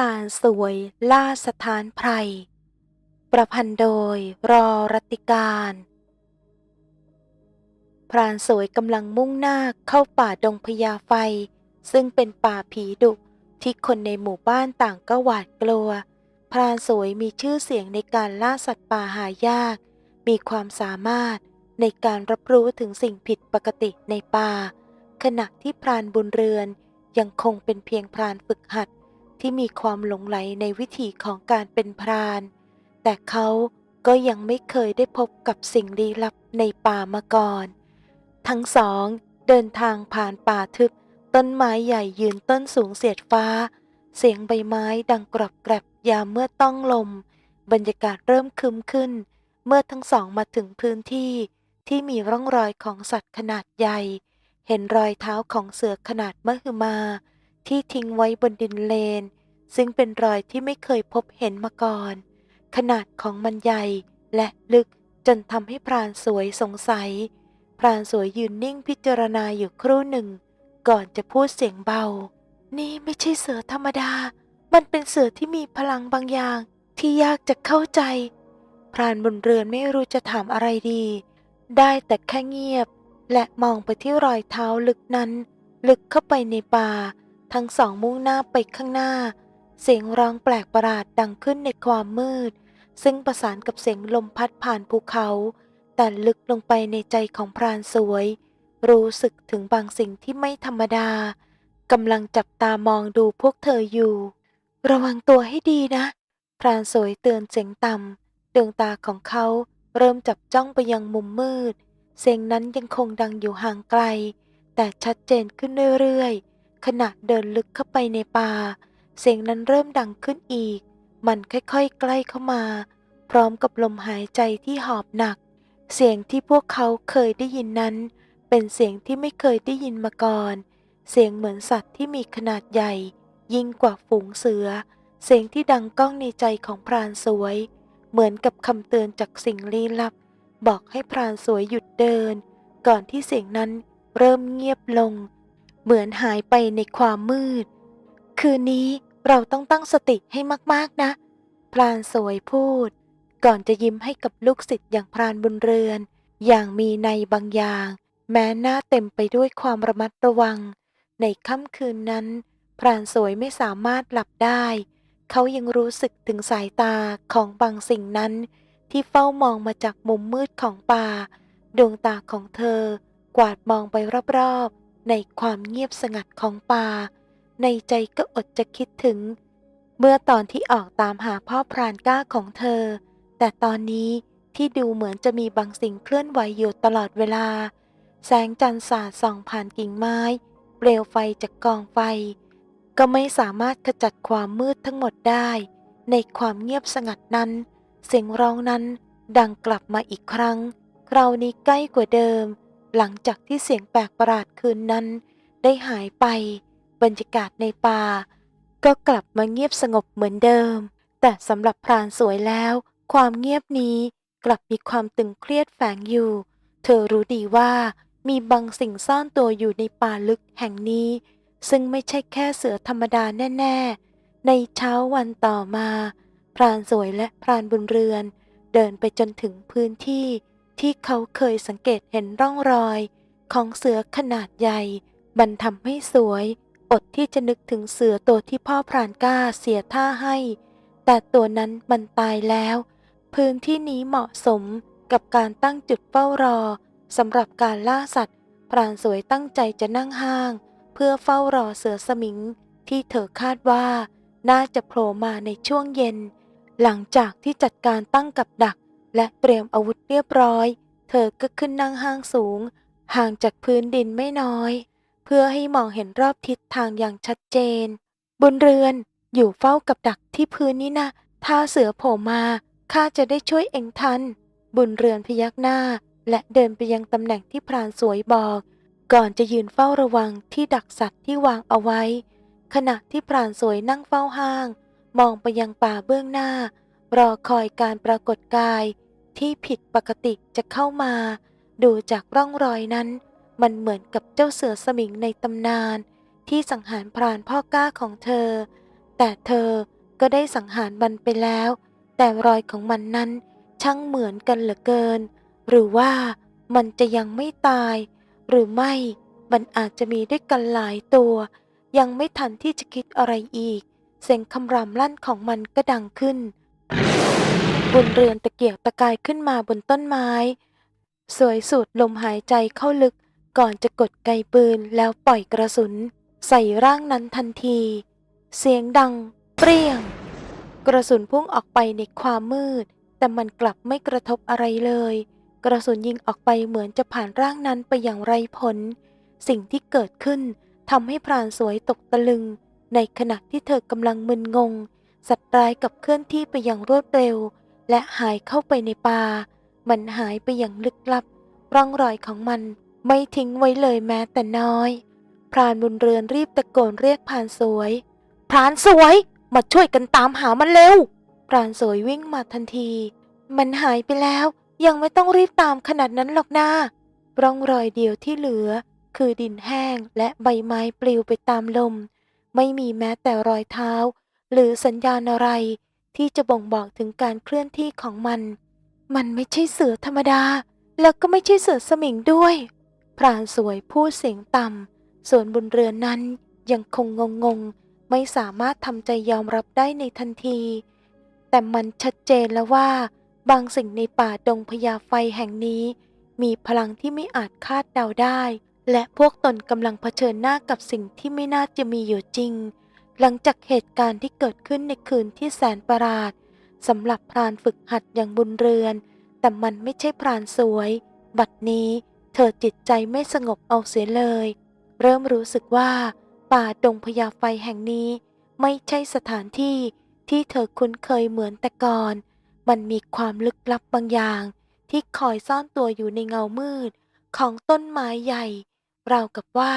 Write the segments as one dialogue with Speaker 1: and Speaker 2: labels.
Speaker 1: พรานสวยล่าสถานไพร ประพันธ์โดยรอรัตติการ พรานสวยกำลังมุ่งหน้าเข้าป่าดงพญาไฟ ซึ่งเป็นป่าผีดุที่คนในหมู่บ้านต่างก็หวาดกลัว พรานสวยมีชื่อเสียงในการล่าสัตว์ป่าหายาก มีความสามารถในการรับรู้ถึงสิ่งผิดปกติในป่า ขณะที่พรานบุญเรือนยังคงเป็นเพียงพรานฝึกหัด ที่มีความหลงไหลในวิถีของการเป็นพราน แต่เขาก็ยังไม่เคยได้พบกับสิ่งลี้ลับในป่ามาก่อน ทั้งสองเดินทางผ่านป่าทึบ ต้นไม้ใหญ่ยืนต้นสูงเสียดฟ้า เสียงใบไม้ดังกรอบแกรบยามเมื่อต้องลม บรรยากาศเริ่มคึมขึ้น เมื่อทั้งสองมาถึงพื้นที่ที่มีร่องรอยของสัตว์ขนาดใหญ่ เห็นรอยเท้าของเสือขนาดมหึมา ที่ทิ้งไว้บนดินเลน ซึ่งเป็นรอยที่ไม่เคยพบเห็นมาก่อน ขนาดของมันใหญ่และลึกจนทำให้พรานสวยสงสัย พรานสวยยืนนิ่งพิจารณาอยู่ครู่หนึ่ง ก่อนจะพูดเสียงเบา นี่ไม่ใช่เสือธรรมดา มันเป็นเสือที่มีพลังบางอย่างที่ยากจะเข้าใจ พรานบนเรือนไม่รู้จะถามอะไรดี ได้แต่แค่เงียบ และมองไปที่รอยเท้าลึกนั้น ลึกเข้าไปในป่า ทั้งสองมุ่งหน้าไปข้างหน้า เสียงร้องแปลกประหลาดดังขึ้นในความมืด ซึ่งประสานกับเสียงลมพัดผ่านภูเขา แต่ลึกลงไปในใจของพรานสวย รู้สึกถึงบางสิ่งที่ไม่ธรรมดากำลังจับตามองดูพวกเธออยู่ ระวังตัวให้ดีนะ พรานสวยเตือนเสียงต่ำดวงตาของเขาเริ่มจับจ้องไปยังมุมมืด เสียงนั้นยังคงดังอยู่ห่างไกล แต่ชัดเจนขึ้นเรื่อยๆ ขณะเดินลึกเข้าไปในป่า เสียงนั้นเริ่มดังขึ้นอีก มันค่อยๆ ใกล้เข้ามา พร้อมกับลมหายใจที่หอบหนัก เสียงที่พวกเขาเคยได้ยินนั้น เป็นเสียงที่ไม่เคยได้ยินมาก่อน เสียงเหมือนสัตว์ที่มีขนาดใหญ่ ยิ่งกว่าฝูงเสือ เสียงที่ดังก้องในใจของพรานสวย เหมือนกับคำเตือนจากสิ่งลี้ลับ บอกให้พรานสวยหยุดเดิน ก่อนที่เสียงนั้นเริ่มเงียบลง เหมือนหายไปในความมืด คืนนี้เราต้องตั้งสติให้มากๆนะ พรานสวยพูด ก่อนจะยิ้มให้กับลูกศิษย์อย่างพรานบุญเรือน อย่างมีในบางอย่าง แม้หน้าเต็มไปด้วยความระมัดระวัง ในค่ำคืนนั้น พรานสวยไม่สามารถหลับได้ เขายังรู้สึกถึงสายตาของบางสิ่งนั้น ที่เฝ้ามองมาจากมุมมืดของป่า ดวงตาของเธอกวาดมองไปรอบๆ ในความเงียบสงัดของป่า ในใจก็อดจะคิดถึง เมื่อตอนที่ออกตามหาพ่อพรานก้าของเธอ แต่ตอนนี้ที่ดูเหมือนจะมีบางสิ่งเคลื่อนไหวอยู่ตลอดเวลา แสงจันทร์สาดส่องผ่านกิ่งไม้ เปลวไฟจากกองไฟ ก็ไม่สามารถขจัดความมืดทั้งหมดได้ ในความเงียบสงัดนั้น เสียงร้องนั้นดังกลับมาอีกครั้ง คราวนี้ใกล้กว่าเดิม หลังจากที่เสียงแปลกประหลาดคืนนั้น ได้หายไป บรรยากาศในป่า ก็กลับมาเงียบสงบเหมือนเดิม แต่สำหรับพรานสวยแล้ว ความเงียบนี้กลับมีความตึงเครียดแฝงอยู่ เธอรู้ดีว่ามีบางสิ่งซ่อนตัวอยู่ในป่าลึกแห่งนี้ ซึ่งไม่ใช่แค่เสือธรรมดาแน่ ๆ ในเช้าวันต่อมา พรานสวยและพรานบุญเรือน เดินไปจนถึงพื้นที่ ที่เขาเคยสังเกตเห็นร่องรอยของเสือขนาดใหญ่ มันทำให้สวย อดที่จะนึกถึงเสือตัวที่พ่อพรานกล้าเสียท่าให้ แต่ตัวนั้นมันตายแล้ว พื้นที่นี้เหมาะสมกับการตั้งจุดเฝ้ารอสำหรับการล่าสัตว์ พรานสวยตั้งใจจะนั่งห้าง เพื่อเฝ้ารอเสือสมิง ที่เธอคาดว่า น่าจะโผล่มาในช่วงเย็น หลังจากที่จัดการตั้งกับดัก และเตรียมอาวุธเรียบร้อย เธอก็ขึ้นนั่งห้างสูง ห่างจากพื้นดินไม่น้อย เพื่อให้มองเห็นรอบทิศทางอย่างชัดเจน บนเรือนอยู่เฝ้ากับดักที่พื้นนี้นะ ถ้าเสือโผล่มาข้าจะได้ช่วยเองทัน บุญเรือนพยักหน้า และเดินไปยังตำแหน่งที่พรานสวยบอก ก่อนจะยืนเฝ้าระวังที่ดักสัตว์ที่วางเอาไว้ ขณะที่พรานสวยนั่งเฝ้าห้าง มองไปยังป่าเบื้องหน้า รอคอยการปรากฏกายที่ผิดปกติจะเข้ามา ดูจากร่องรอยนั้น มันเหมือนกับเจ้าเสือสมิงในตำนาน ที่สังหารพรานพ่อกล้าของเธอ แต่เธอก็ได้สังหารมันไปแล้ว แต่รอยของมันนั้นช่างเหมือนกันเหลือเกิน หรือว่ามันจะยังไม่ตาย หรือไม่มันอาจจะมีด้วยกันหลายตัว ยังไม่ทันที่จะคิดอะไรอีก เสียงคำรามลั่นของมันก็ดังขึ้น บุญเรือนตะเกียกตะกายขึ้นมาบนต้นไม้ สวยสูดลมหายใจเข้าลึกก่อนจะกดไกปืนแล้วปล่อยกระสุน ใส่ร่างนั้นทันที เสียงดัง เปรี้ยง กระสุนพุ่งออกไปในความมืด แต่มันกลับไม่กระทบอะไรเลย กระสุนยิงออกไปเหมือนจะผ่านร่างนั้นไปอย่างไรผล สิ่งที่เกิดขึ้นทำให้พรานสวยตกตะลึง ในขณะที่เธอกำลังมึนงง สัตว์ร้ายกับเคลื่อนที่ไปอย่างรวดเร็ว และหายเข้าไปในป่า มันหายไปอย่างลึกลับ ร่องรอยของมันไม่ทิ้งไว้เลยแม้แต่น้อย พรานบุญเรือนรีบตะโกนเรียกพรานสวย พรานสวย มาช่วยกันตามหามันเร็ว พรานสวยวิ่งมาทันที มันหายไปแล้ว ยังไม่ต้องรีบตามขนาดนั้นหรอกนาร่องรอยเดียวที่เหลือ คือดินแห้งและใบไม้ปลิวไปตามลม ไม่มีแม้แต่รอยเท้า หรือสัญญาณอะไร ที่จะบ่งบอกถึงการเคลื่อนที่ของมัน มันไม่ใช่เสือธรรมดา แล้วก็ไม่ใช่เสือสมิงด้วย พรานสวยพูดเสียงต่ำ ส่วนบุญเรือนนั้นยังคงงงงไม่สามารถทำใจยอมรับได้ในทันที แต่มันชัดเจนแล้วว่า บางสิ่งในป่าดงพญาไฟแห่งนี้ มีพลังที่ไม่อาจคาดเดาได้ และพวกตนกำลังเผชิญหน้ากับสิ่งที่ไม่น่าจะมีอยู่จริง หลังจากเหตุการณ์ที่เกิดขึ้นในคืนที่แสนประหลาดสำหรับพรานฝึกหัดอย่างบุญเรือน แต่มันไม่ใช่พรานสวย บัดนี้เธอจิตใจไม่สงบเอาเสียเลย เริ่มรู้สึกว่าป่าดงพญาไฟแห่งนี้ ไม่ใช่สถานที่ที่เธอคุ้นเคยเหมือนแต่ก่อน มันมีความลึกลับบางอย่าง ที่คอยซ่อนตัวอยู่ในเงามืด ของต้นไม้ใหญ่ ราวกับว่า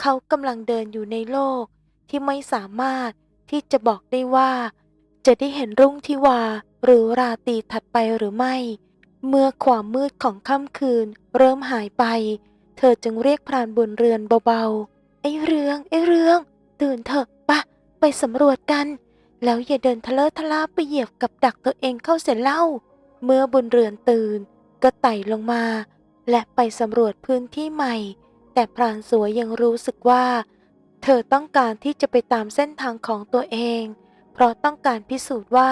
Speaker 1: เขากำลังเดินอยู่ในโลก ที่ไม่สามารถที่จะบอกได้ว่า จะได้เห็นรุ่งทิวาหรือราตรีถัดไปหรือไม่ เมื่อความมืดของค่ำคืนเริ่มหายไป เธอจึงเรียกพรานบุญเรือนเบาๆ ไอ้เรือง ไอ้เรือง ตื่นเถอะปะ ไปสำรวจกัน แล้วอย่าเดินทะเลอะทะลาไปเหยียบกับดักตัวเองเข้าเสียเล่า เมื่อบุญเรือนตื่น ก็ไต่ลงมา และไปสำรวจพื้นที่ใหม่ แต่พรานสวยยังรู้สึกว่า เธอต้องการที่จะไปตามเส้นทางของตัวเอง เพราะต้องการพิสูจน์ว่า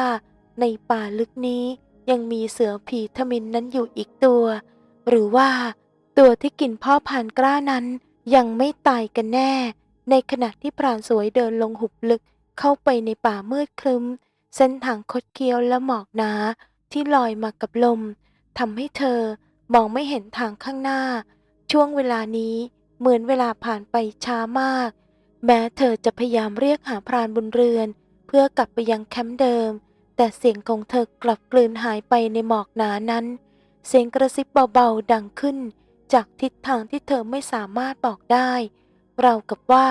Speaker 1: ในป่าลึกนี้ยังมีเสือผีทมินนั้นอยู่อีกตัว หรือว่า ตัวที่กินพ่อพันกล้านั้นยังไม่ตายกันแน่ ในขณะที่พรานสวยเดินลงหุบลึกเข้าไปในป่ามืดครึ้ม เส้นทางคดเคี้ยวและหมอกหนาที่ลอยมากับลมทำให้เธอมองไม่เห็นทางข้างหน้า ช่วงเวลานี้เหมือนเวลาผ่านไปช้ามาก แม้เธอจะพยายามเรียกหาพรานบุญเรือน เพื่อกลับไปยังแคมป์เดิม แต่เสียงของเธอกลับกลืนหายไปในหมอกหนานั้น เสียงกระซิบเบาๆดังขึ้น จากทิศทางที่เธอไม่สามารถบอกได้ราวกับว่า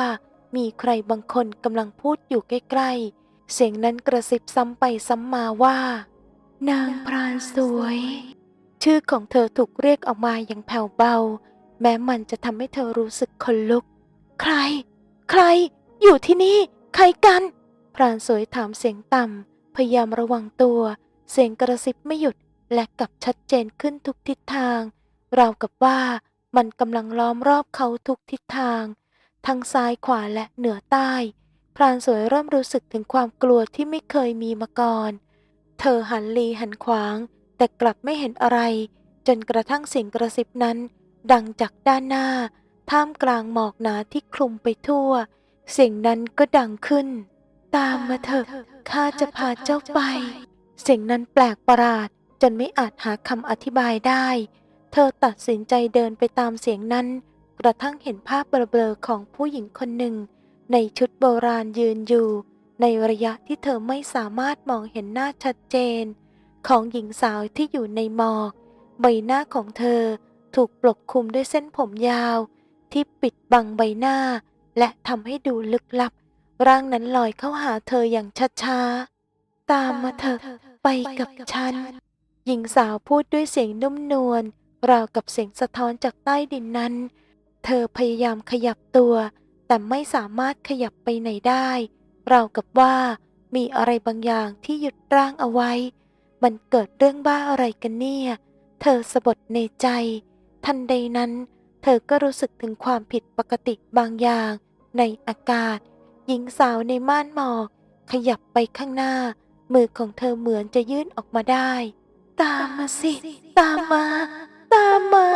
Speaker 1: มีใครบางคนกำลังพูดอยู่ใกล้ๆ เสียงนั้นกระซิบซ้ำไปซ้ำมาว่า นางพรานสวย ชื่อของเธอถูกเรียกออกมาอย่างแผ่วเบา แม้มันจะทำให้เธอรู้สึกขนลุก ใคร ใครอยู่ที่นี่ ใครกัน พรานสวยถามเสียงต่ำพยายามระวังตัว เสียงกระซิบไม่หยุดและกลับชัดเจนขึ้นทุกทิศทาง ราวกับว่ามันกำลังล้อมรอบเขาทุกทิศทาง ทั้งซ้ายขวาและเหนือใต้ พรานสวยเริ่มรู้สึกถึงความกลัวที่ไม่เคยมีมาก่อน เธอหันลีหันขวาง แต่กลับไม่เห็นอะไร จนกระทั่งเสียงกระซิบนั้น ดังจากด้านหน้า ท่ามกลางหมอกหนาที่คลุมไปทั่ว เสียงนั้นก็ดังขึ้น ตามมาเถอะข้าจะพาเจ้าไป เสียงนั้นแปลกประหลาดจนไม่อาจหาคำอธิบายได้ เธอตัดสินใจเดินไปตามเสียงนั้น กระทั่งเห็นภาพเบลอๆของผู้หญิงคนหนึ่ง ในชุดโบราณยืนอยู่ ในระยะที่เธอไม่สามารถมองเห็นหน้าชัดเจน ของหญิงสาวที่อยู่ในหมอก ใบหน้าของเธอถูกปกคลุมด้วยเส้นผมยาว ที่ปิดบังใบหน้า และทำให้ดูลึกลับ ร่างนั้นลอยเข้าหาเธออย่างช้าๆ ตามมาเถอะไปกับฉัน หญิงสาวพูดด้วยเสียงนุ่มนวลราวกับเสียงสะท้อนจากใต้ดินนั้น เธอพยายามขยับตัว แต่ไม่สามารถขยับไปไหนได้ ราวกับว่ามีอะไรบางอย่างที่หยุดร่างเอาไว้ มันเกิดเรื่องบ้าอะไรกันเนี่ย เธอสะบดในใจ ทันใดนั้น เธอก็รู้สึกถึงความผิดปกติบางอย่าง ในอากาศ หญิงสาวในม่านหมอก ขยับไปข้างหน้า มือของเธอเหมือนจะยื่นออกมาได้ ตามมาสิ ตามมา ตามมา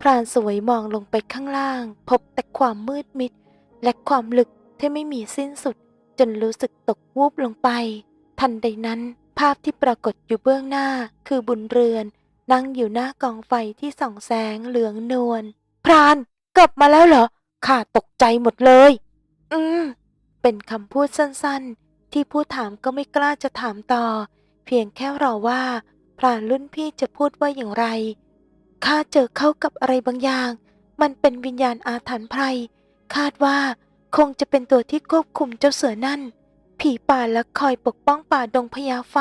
Speaker 1: พรานสวยมองลงไปข้างล่าง พบแต่ความมืดมิด และความลึกที่ไม่มีสิ้นสุด จนรู้สึกตกวูบลงไป ทันใดนั้น ภาพที่ปรากฏอยู่เบื้องหน้าคือบุญเรือน นั่งอยู่หน้ากองไฟที่ส่องแสงเหลืองนวลพรานกลับมาแล้วเหรอข้าตกใจหมดเลย อืม เป็นคำพูดสั้นๆ ที่ผู้ถามก็ไม่กล้าจะถามต่อ เพียงแค่รอว่า พรานรุ่นพี่จะพูดว่าอย่างไรข้าเจอเข้ากับอะไรบางอย่าง มันเป็นวิญญาณอาถรรพ์ไพรคาดว่าคงจะเป็นตัวที่ควบคุมเจ้าเสือนั่น ผีป่าและคอยปกป้องป่าดงพญาไฟ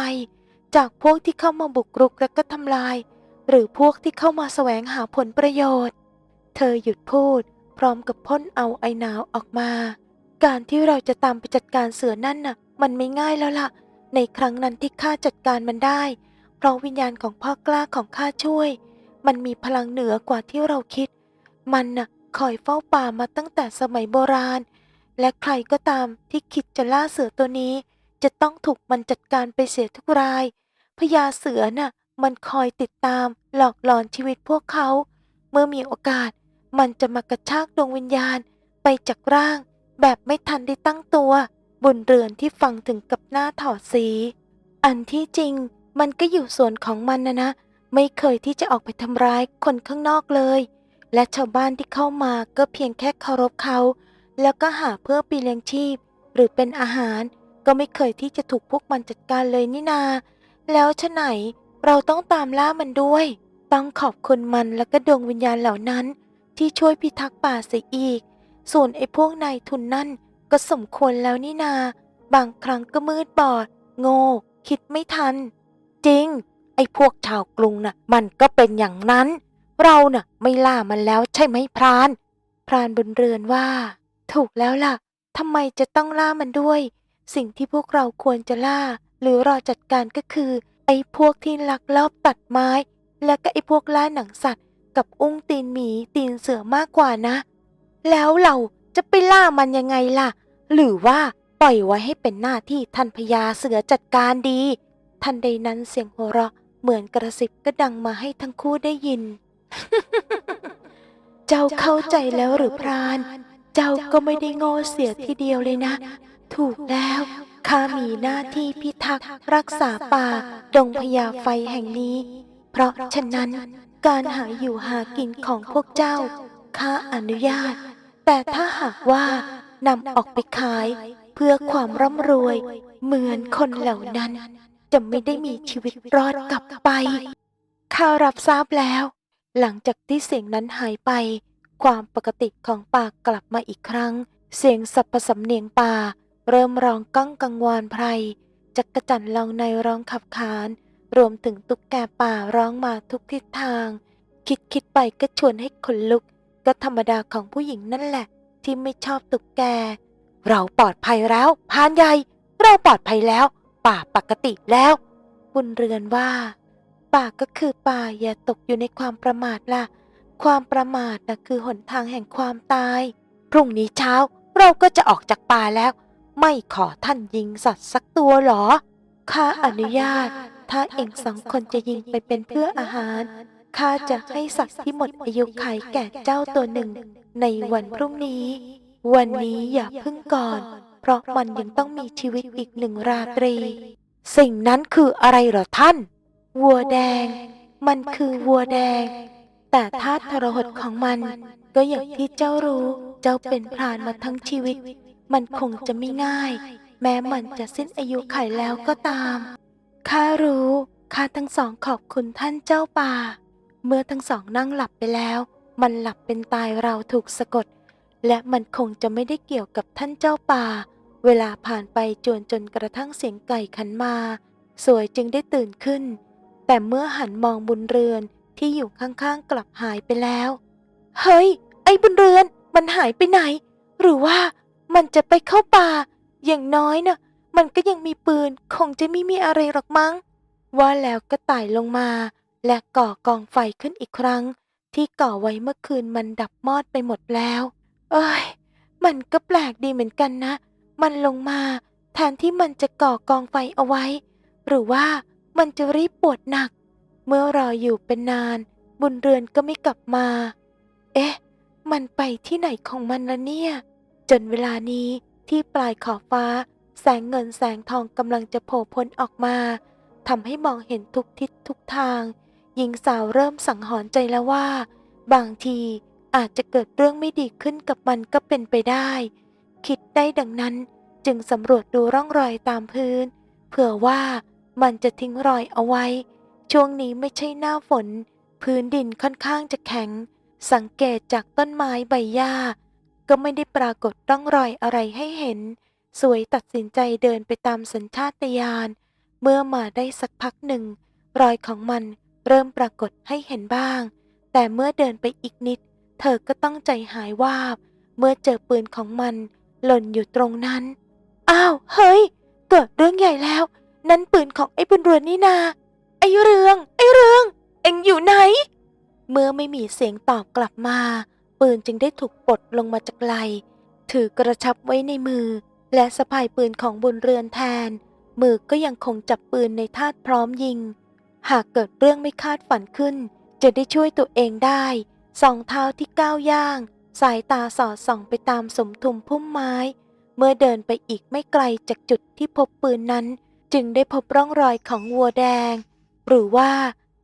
Speaker 1: จากพวกที่เข้ามาบุกรุกและก็ทำลาย หรือพวกที่เข้ามาแสวงหาผลประโยชน์ เธอหยุดพูด พร้อมกับพ่นเอาไอหนาวออกมา การที่เราจะตามไปจัดการเสือนั่นน่ะ มันไม่ง่ายแล้วล่ะ ในครั้งนั้นที่ข้าจัดการมันได้ เพราะวิญญาณของพ่อกล้าของข้าช่วย มันมีพลังเหนือกว่าที่เราคิด มันน่ะคอยเฝ้าป่ามาตั้งแต่สมัยโบราณ และใครก็ตามที่คิดจะล่าเสือตัวนี้ จะต้องถูกมันจัดการไปเสียทุกรายพญาเสือน่ะ มันคอยติดตามหลอกหลอนชีวิตพวกเขา เมื่อมีโอกาส มันจะมากระชากดวงวิญญาณไปจากร่าง แบบไม่ทันได้ตั้งตัว บนเรือนที่ฟังถึงกับหน้าถอดสี อันที่จริงมันก็อยู่ส่วนของมันนะนะ ไม่เคยที่จะออกไปทำร้ายคนข้างนอกเลย และชาวบ้านที่เข้ามาก็เพียงแค่เคารพเขา แล้วก็หาเพื่อปีเลี้ยงชีพ หรือเป็นอาหาร ก็ไม่เคยที่จะถูกพวกมันจัดการเลยนี่นา แล้วชะไหน เราต้องตามล่ามันด้วย ต้องขอบคุณมันและก็ดวงวิญญาณเหล่านั้น ที่ช่วยพิทักษ์ป่าเสียอีก ส่วนไอ้พวกนายทุนนั่นก็สมควรแล้วนี่นา บางครั้งก็มืดบอด โง่ คิดไม่ทัน จริง ไอ้พวกชาวกรุงน่ะ มันก็เป็นอย่างนั้น เราน่ะไม่ล่ามันแล้วใช่ไหมพราน พรานบุญเรือนว่า ถูกแล้วล่ะทำไมจะต้องล่ามันด้วย สิ่งที่พวกเราควรจะล่า หรือรอจัดการก็คือ ไอ้พวกที่ลักลอบตัดไม้ และก็ไอ้พวกล่าหนังสัตว์ กับอุ้งตีนหมีตีนเสือมากกว่านะ แล้วเราจะไปล่ามันยังไงล่ะ หรือว่าปล่อยไว้ให้เป็นหน้าที่ท่านพญาเสือจัดการดี ทันใดนั้นเสียงหัวเราะเหมือนกระซิบก็ดังมาให้ทั้งคู่ได้ยิน เจ้าเข้าใจแล้วหรือพราน เจ้าก็ไม่ได้โง่เสียทีเดียวเลยนะ ถูกแล้ว ข้ามีหน้าที่พิทักษ์รักษาป่าดงพญาไฟแห่งนี้ เพราะฉะนั้นการหาอยู่หากินของพวกเจ้าข้าอนุญาต แต่ถ้าหากว่านำออกไปขายเพื่อความร่ำรวย เหมือนคนเหล่านั้น จะไม่ได้มีชีวิตรอดกลับไปข้ารับทราบแล้ว หลังจากที่เสียงนั้นหายไป ความปกติของป่ากลับมาอีกครั้ง เสียงสัพพสำเนียงป่า เริ่มร้องก้องกังวานไพรจักกระจันลองในร้องขับขาน รวมถึงตุ๊กแกป่าร้องมาทุกทิศทาง คิดคิดไปก็ชวนให้ขนลุก ก็ธรรมดาของผู้หญิงนั่นแหละ ที่ไม่ชอบตุ๊กแก เราปลอดภัยแล้วพานใหญ่ เราปลอดภัยแล้ว ป่าปกติแล้ว บุญเรือนว่า ป่าก็คือป่าอย่าตกอยู่ในความประมาทล่ะ ความประมาทนะคือหนทางแห่งความตาย พรุ่งนี้เช้าเราก็จะออกจากป่าแล้ว ไม่ขอท่านยิงสัตว์สักตัวหรอ ข้าอนุญาต ถ้าเองสองคนจะยิงไปเป็นเพื่ออาหาร ข้าจะให้สัตว์ที่หมดอายุขัยแก่เจ้าตัวหนึ่ง ในวันพรุ่งนี้ วันนี้อย่าพึ่งก่อน เพราะมันยังต้องมีชีวิตอีกหนึ่งราตรี สิ่งนั้นคืออะไรหรอท่าน วัวแดง มันคือวัวแดง แต่ธาทรหดของมัน ก็อย่างที่เจ้ารู้ เจ้าเป็นพรานมาทั้งชีวิต มันคงจะไม่ง่าย แม้มันจะสิ้นอายุไขแล้วก็ตาม ข้ารู้ข้าทั้งสองขอบคุณท่านเจ้าป่า เมื่อทั้งสองนั่งหลับไปแล้ว มันหลับเป็นตายเราถูกสะกด และมันคงจะไม่ได้เกี่ยวกับท่านเจ้าป่า เวลาผ่านไปจวนจนกระทั่งเสียงไก่ขันมา สวยจึงได้ตื่นขึ้น แต่เมื่อหันมองบุญเรือนที่อยู่ข้างๆกลับหายไปแล้ว เฮ้ย ไอ้บุญเรือน มันหายไปไหน หรือว่า มันจะไปเข้าป่า อย่างน้อยน่ะ มันก็ยังมีปืน คงจะไม่มีอะไรหรอกมั้ง ว่าแล้วก็ไต่ลงมา และก่อกองไฟขึ้นอีกครั้ง ที่ก่อไว้เมื่อคืนมันดับมอดไปหมดแล้ว เอ้ย มันก็แปลกดีเหมือนกันนะ มันลงมาแทนที่มันจะก่อกองไฟเอาไว้ หรือว่ามันจะรีบปวดหนัก เมื่อรออยู่เป็นนาน บุญเรือนก็ไม่กลับมา เอ๊ะ มันไปที่ไหนของมันละเนี่ย จนเวลานี้ที่ปลายขอบฟ้า แสงเงินแสงทองกำลังจะโผล่พ้นออกมาทำให้มองเห็นทุกทิศทุกทาง หญิงสาวเริ่มสังหรณ์ใจแล้วว่า บางทีอาจจะเกิดเรื่องไม่ดีขึ้นกับมันก็เป็นไปได้ คิดได้ดังนั้นจึงสำรวจดูร่องรอยตามพื้น เผื่อว่ามันจะทิ้งรอยเอาไว้ ช่วงนี้ไม่ใช่หน้าฝน พื้นดินค่อนข้างจะแข็ง สังเกตจากต้นไม้ใบหญ้า ก็ไม่ได้ปรากฏร่องรอยอะไรให้เห็น สวยตัดสินใจเดินไปตามสัญชาตญาณ เมื่อมาได้สักพักหนึ่ง รอยของมันเริ่มปรากฏให้เห็นบ้าง แต่เมื่อเดินไปอีกนิด เธอก็ต้องใจหายวาบ เมื่อเจอปืนของมันหล่นอยู่ตรงนั้น อ้าว เฮ้ย เกิดเรื่องใหญ่แล้ว นั่นปืนของไอ้บุญรือนนี่นา ไอ้เรือง ไอ้เรือง เอ็งอยู่ไหน เมื่อไม่มีเสียงตอบกลับมา ปืนจึงได้ถูกปลดลงมาจากไหลถือกระชับไว้ในมือ และสะพายปืนของบุญเรือนแทน มือก็ยังคงจับปืนในท่าพร้อมยิง หากเกิดเรื่องไม่คาดฝันขึ้น จะได้ช่วยตัวเองได้สองเท้าที่ก้าวย่าง สายตาสอดส่องไปตามสมทุมพุ่มไม้ เมื่อเดินไปอีกไม่ไกลจากจุดที่พบปืนนั้น จึงได้พบร่องรอยของวัวแดง หรือว่า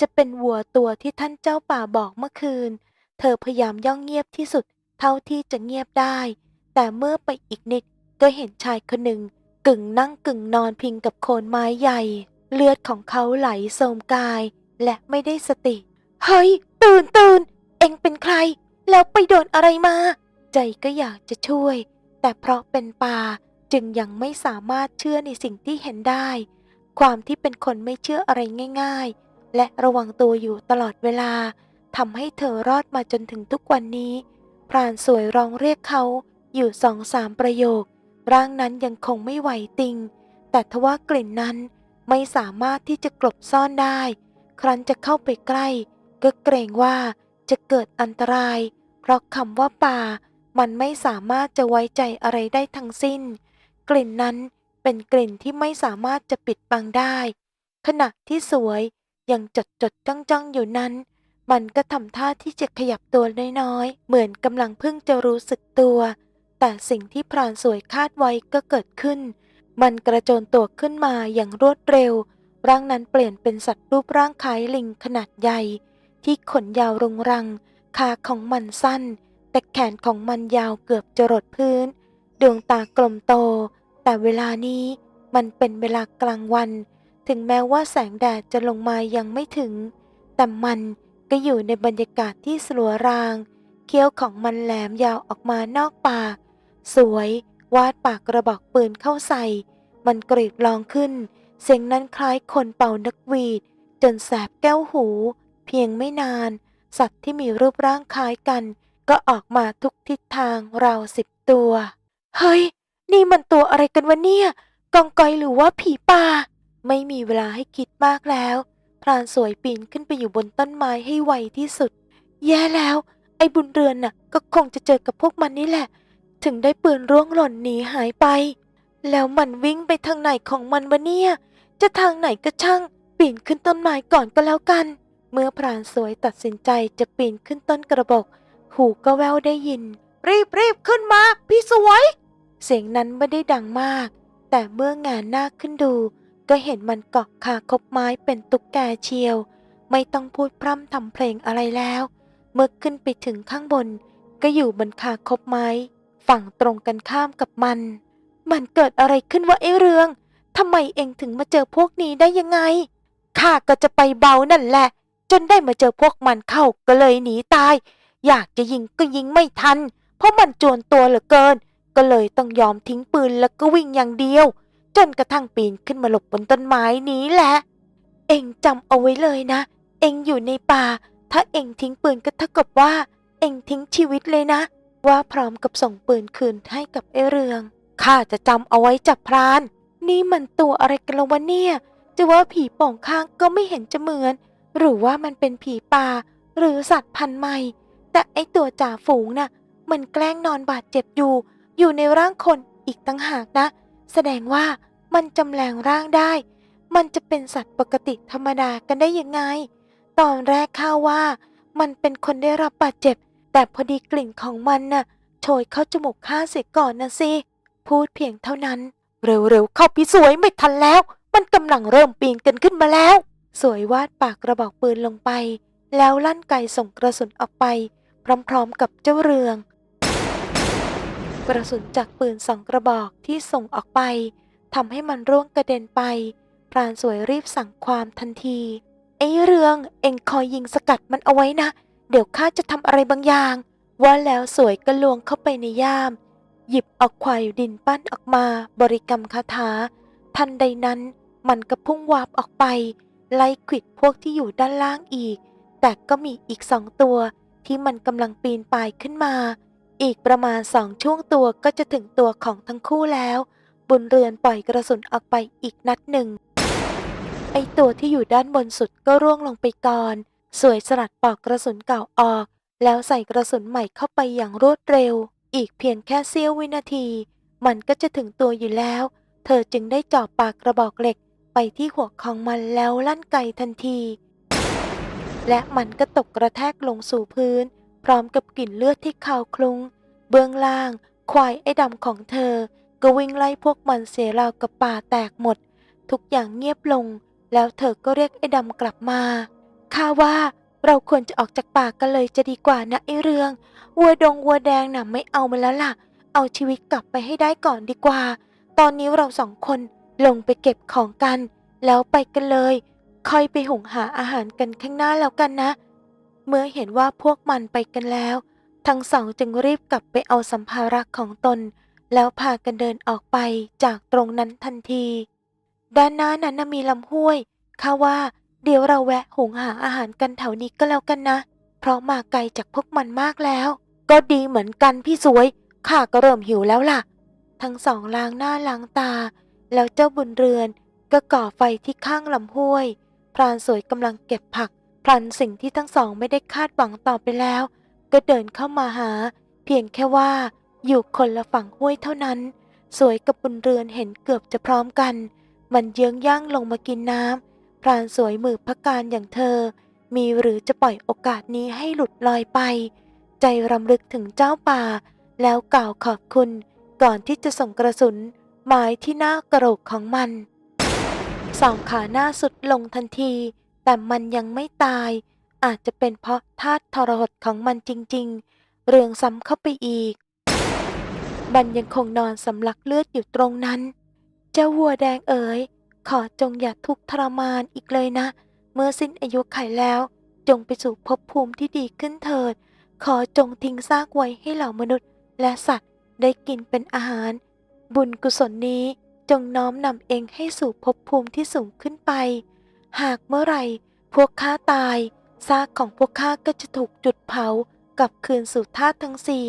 Speaker 1: จะเป็นวัวตัวที่ท่านเจ้าป่าบอกเมื่อคืน เธอพยายามย่องเงียบที่สุดเท่าที่จะเงียบได้ แต่เมื่อไปอีกนิดก็เห็นชายคนหนึ่ง กึ่งนั่งกึ่งนอนพิงกับโคนไม้ใหญ่ เลือดของเขาไหลโสมกาย และไม่ได้สติ เฮ้ย ตื่นตื่นเอ็งเป็นใคร แล้วไปโดนอะไรมา ใจก็อยากจะช่วย แต่เพราะเป็นป่าจึงยังไม่สามารถเชื่อในสิ่งที่เห็นได้ ความที่เป็นคนไม่เชื่ออะไรง่าย ๆ และระวังตัวอยู่ตลอดเวลา ทำให้เธอรอดมาจนถึงทุกวันนี้ พรานสวยร้องเรียกเขาอยู่สองสามประโยค ร่างนั้นยังคงไม่ไหวติง แต่ทว่ากลิ่นนั้นไม่สามารถที่จะกลบซ่อนได้ ครั้นจะเข้าไปใกล้ ก็เกรงว่าจะเกิดอันตราย เพราะคำว่าป่า มันไม่สามารถจะไว้ใจอะไรได้ทั้งสิ้น กลิ่นนั้นเป็นกลิ่นที่ไม่สามารถจะปิดบังได้ ขณะที่สวยยังจดจดจ้องจ้องอยู่นั้น มันก็ทำท่าที่จะขยับตัวน้อยๆ เหมือนกำลังเพิ่งจะรู้สึกตัว แต่สิ่งที่พรานสวยคาดไว้ก็เกิดขึ้น มันกระโจนตัวขึ้นมาอย่างรวดเร็ว ร่างนั้นเปลี่ยนเป็นสัตว์รูปร่างคล้ายลิงขนาดใหญ่ ที่ขนยาวรุงรัง ขาของมันสั้น แต่แขนของมันยาวเกือบจะรดพื้น ดวงตากลมโต แต่เวลานี้มันเป็นเวลากลางวัน ถึงแม้ว่าแสงแดดจะลงมายังไม่ถึง แต่มัน ก็อยู่ในบรรยากาศที่สลัวราง เคี้ยวของมันแหลมยาวออกมานอกปาก สวย วาดปากกระบอกปืนเข้าใส่ มันกรีดร้องขึ้น เสียงนั้นคล้ายคนเป่านักหวีด จนแสบแก้วหู เพียงไม่นาน สัตว์ที่มีรูปร่างคล้ายกัน ก็ออกมาทุกทิศทางราวสิบตัว เฮ้ย นี่มันตัวอะไรกันวะเนี่ย กองกอยหรือว่าผีป่า ไม่มีเวลาให้คิดมากแล้ว พรานสวยปีนขึ้นไปอยู่บนต้นไม้ให้ไวที่สุด แย่แล้ว ไอ้บุญเรือนน่ะ ก็คงจะเจอกับพวกมันนี่แหละ ถึงได้ปืนร่วงหล่นหนีหายไป แล้วมันวิ่งไปทางไหนของมันวะเนี่ย จะทางไหนก็ช่าง ปีนขึ้นต้นไม้ก่อนก็แล้วกัน เมื่อพรานสวยตัดสินใจจะปีนขึ้นต้นกระบอก หูก็แววได้ยิน รีบรีบขึ้นมา พี่สวย เสียงนั้นไม่ได้ดังมาก แต่เมื่องานหน้าขึ้นดู ก็เห็นมันเกาะคาคบไม้เป็นตุ๊กแกเชียว ไม่ต้องพูดพร่ำทำเพลงอะไรแล้ว เมื่อขึ้นไปถึงข้างบน ก็อยู่บนคาคบไม้ ฝั่งตรงกันข้ามกับมัน มันเกิดอะไรขึ้นวะไอ้เรืองทำไมเองถึงมาเจอพวกนี้ได้ยังไงข้าก็จะไปเบานั่นแหละ จนได้มาเจอพวกมันเข้าก็เลยหนีตาย อยากจะยิงก็ยิงไม่ทัน เพราะมันโจรตัวเหลือเกิน ก็เลยต้องยอมทิ้งปืนแล้วก็วิ่งอย่างเดียว จนกระทั่งปีนขึ้นมาหลบบนต้นไม้นี้แหละ เองจำเอาไว้เลยนะ เองอยู่ในป่า ถ้าเองทิ้งปืนก็เท่ากับว่า เองทิ้งชีวิตเลยนะ ว่าพร้อมกับส่งปืนคืนให้กับไอเรือง ข้าจะจำเอาไว้จับพราน นี่มันตัวอะไรกันละวะเนี่ย จะว่าผีป่องข้างก็ไม่เห็นจะเหมือน หรือว่ามันเป็นผีป่า หรือสัตว์พันธุ์ใหม่ แต่ไอตัวจ่าฝูงน่ะ มันแกล้งนอนบาดเจ็บอยู่ อยู่ในร่างคนอีกตั้งหากนะ แสดงว่ามันจำแรงร่างได้ มันจะเป็นสัตว์ปกติธรรมดากันได้ยังไง ตอนแรกข้าว่า มันเป็นคนได้รับบาดเจ็บ แต่พอดีกลิ่นของมันน่ะโชยเข้าจมูกข้าเสียก่อนนะสิ พูดเพียงเท่านั้น เร็วๆเข้าพี่สวยไม่ทันแล้ว มันกำลังเริ่มปีนกันขึ้นมาแล้ว สวยวาดปากกระบอกปืนลงไป แล้วลั่นไกส่งกระสุนออกไป พร้อมๆกับเจ้าเรือง กระสุนจากปืนสองกระบอกที่ส่งออกไปทำให้มันร่วงกระเด็นไป พรานสวยรีบสั่งความทันที ไอ้เรืองเอ็งคอยยิงสกัดมันเอาไว้นะ เดี๋ยวข้าจะทำอะไรบางอย่าง ว่าแล้วสวยก็ลวงเข้าไปในย่าม หยิบเอาควายดินปั้นออกมาบริกรรมคาถา ทันใดนั้นมันก็พุ่งวาบออกไป ไล่ขิดพวกที่อยู่ด้านล่างอีก แต่ก็มีอีกสองตัวที่มันกำลังปีนป่ายขึ้นมา อีกประมาณสองช่วงตัวก็จะถึงตัวของทั้งคู่แล้ว บุญเรือนปล่อยกระสุนออกไปอีกนัดหนึ่ง ไอตัวที่อยู่ด้านบนสุดก็ร่วงลงไปก่อน สวยสลัดปอกกระสุนเก่าออก แล้วใส่กระสุนใหม่เข้าไปอย่างรวดเร็ว อีกเพียงแค่เสี้ยววินาที มันก็จะถึงตัวอยู่แล้ว เธอจึงได้จ่อปากกระบอกเหล็กไปที่หัวของมันแล้วลั่นไกทันที และมันก็ตกกระแทกลงสู่พื้น พร้อมกับกลิ่นเลือดที่คาวคลุ้ง เบื้องล่าง ควายไอ้ดำของเธอ ก็วิ่งไล่พวกมันเสียราวกับป่าแตกหมด ทุกอย่างเงียบลง แล้วเธอก็เรียกไอ้ดำกลับมาข้าว่าเราควรจะออกจากป่ากันเลยจะดีกว่านะไอ้เรือง วัวดงวัวแดงน่ะไม่เอามันแล้วล่ะ เอาชีวิตกลับไปให้ได้ก่อนดีกว่า ตอนนี้เราสองคนลงไปเก็บของกัน แล้วไปกันเลย ค่อยไปหุงหาอาหารกันข้างหน้าแล้วกันนะ เมื่อเห็นว่าพวกมันไปกันแล้ว ทั้งสองจึงรีบกลับไปเอาสัมภาระของตน แล้วพากันเดินออกไปจากตรงนั้นทันที ด้านหน้านั้นมีลำห้วยข้าว่าเดี๋ยวเราแวะหุงหาอาหารกันแถวนี้ก็แล้วกันนะ เพราะมาไกลจากพวกมันมากแล้ว ก็ดีเหมือนกันพี่สวยข้าก็เริ่มหิวแล้วล่ะ ทั้งสองล้างหน้าล้างตา แล้วเจ้าบุญเรือนก็ก่อไฟที่ข้างลำห้วย พรานสวยกำลังเก็บผัก พลันสิ่งที่ทั้งสองไม่ได้คาดหวังต่อไปแล้ว ก็เดินเข้ามาหา เพียงแค่ว่าอยู่คนละฝั่งห้วยเท่านั้น สวยกับบุญเรือนเห็นเกือบจะพร้อมกัน มันเยื้องย่างลงมากินน้ำพรานสวยมือพักการอย่างเธอ มีหรือจะปล่อยโอกาสนี้ให้หลุดลอยไป ใจรำลึกถึงเจ้าป่า แล้วกล่าวขอบคุณ ก่อนที่จะส่งกระสุนหมายที่หน้ากระโหลกของมันสองขาหน้าสุดลงทันที แต่มันยังไม่ตาย อาจจะเป็นเพราะธาตุทรหดของมันจริง ๆ เรืองซ้ำเข้าไปอีก มันยังคงนอนสำลักเลือดอยู่ตรงนั้น เจ้าวัวแดงเอ๋ย ขอจงอย่าทุกข์ทรมานอีกเลยนะ เมื่อสิ้นอายุไขแล้ว จงไปสู่ภพภูมิที่ดีขึ้นเถิด ขอจงทิ้งซากไว้ให้เหล่ามนุษย์ และสัตว์ได้กินเป็นอาหาร บุญกุศลนี้จงน้อมนำเองให้สู่ภพภูมิที่สูงขึ้นไป หากเมื่อไรพวกข้าตายซากของพวกข้าก็จะถูกจุดเผากลับคืนสู่ธาตุทั้งสี่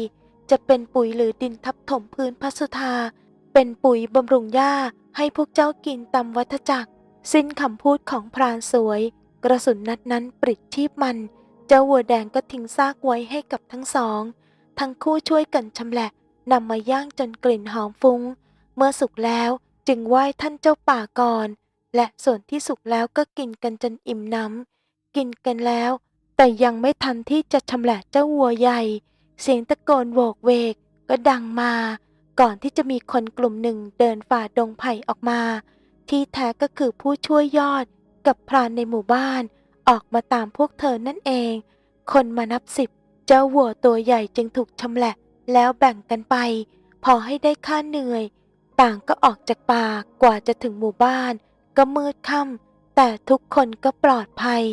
Speaker 1: จะเป็นปุ๋ยหรือดินทับถมพื้นพัสุธาเป็นปุ๋ยบำรุงหญ้าให้พวกเจ้ากินตามวัฏจักร สิ้นคำพูดของพรานสวย กระสุนนัดนั้นปลิดชีพมัน เจ้าวัวแดงก็ทิ้งซากไว้ให้กับทั้งสอง ทั้งคู่ช่วยกันชำแหละนำมาย่างจนกลิ่นหอมฟุง้ง เมื่อสุกแล้วจึงไหว้ท่านเจ้าป่าก่อน และส่วนที่สุกแล้วก็กินกันจนอิ่มน้ำ กินกันแล้ว แต่ยังไม่ทันที่จะชำแหละเจ้าวัวใหญ่ เสียงตะโกนโวกเวกก็ดังมา ก่อนที่จะมีคนกลุ่มหนึ่งเดินฝ่าดงไผ่ออกมา ที่แท้ก็คือผู้ช่วยยอดกับพรานในหมู่บ้าน ออกมาตามพวกเธอนั่นเอง คนมานับสิบ เจ้าวัวตัวใหญ่จึงถูกชำแหละแล้วแบ่งกันไป พอให้ได้ค่าเหนื่อย ต่างก็ออกจากป่ากว่าจะถึงหมู่บ้าน ก็มืดค่ำแต่ทุกคนก็ปลอดภัย